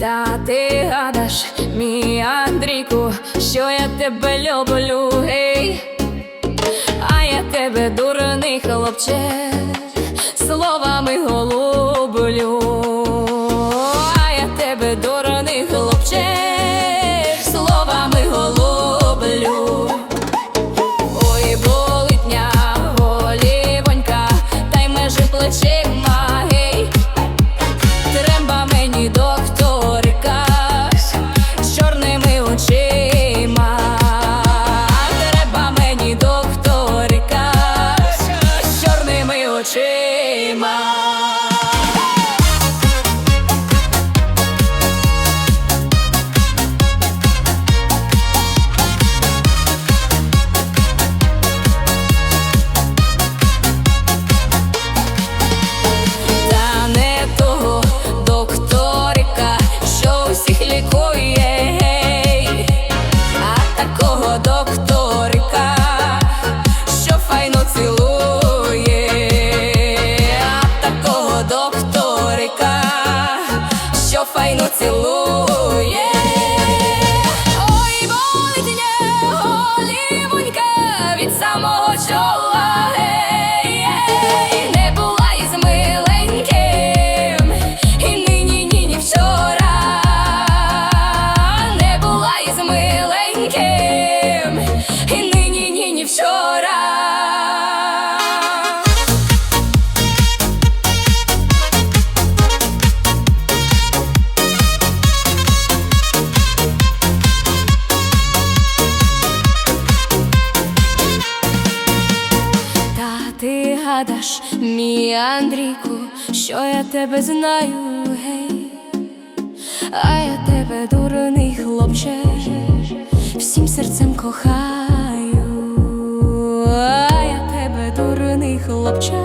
Та ти гадаш, мій Андрійку, що я тебе люблю, гей, а я тебе дурний хлопче, словами голублю, самого чола. Ти гадаш, мій Андрійку, що я тебе знаю, гей, а я тебе дурний хлопче, всім серцем кохаю, а я тебе дурний хлопче,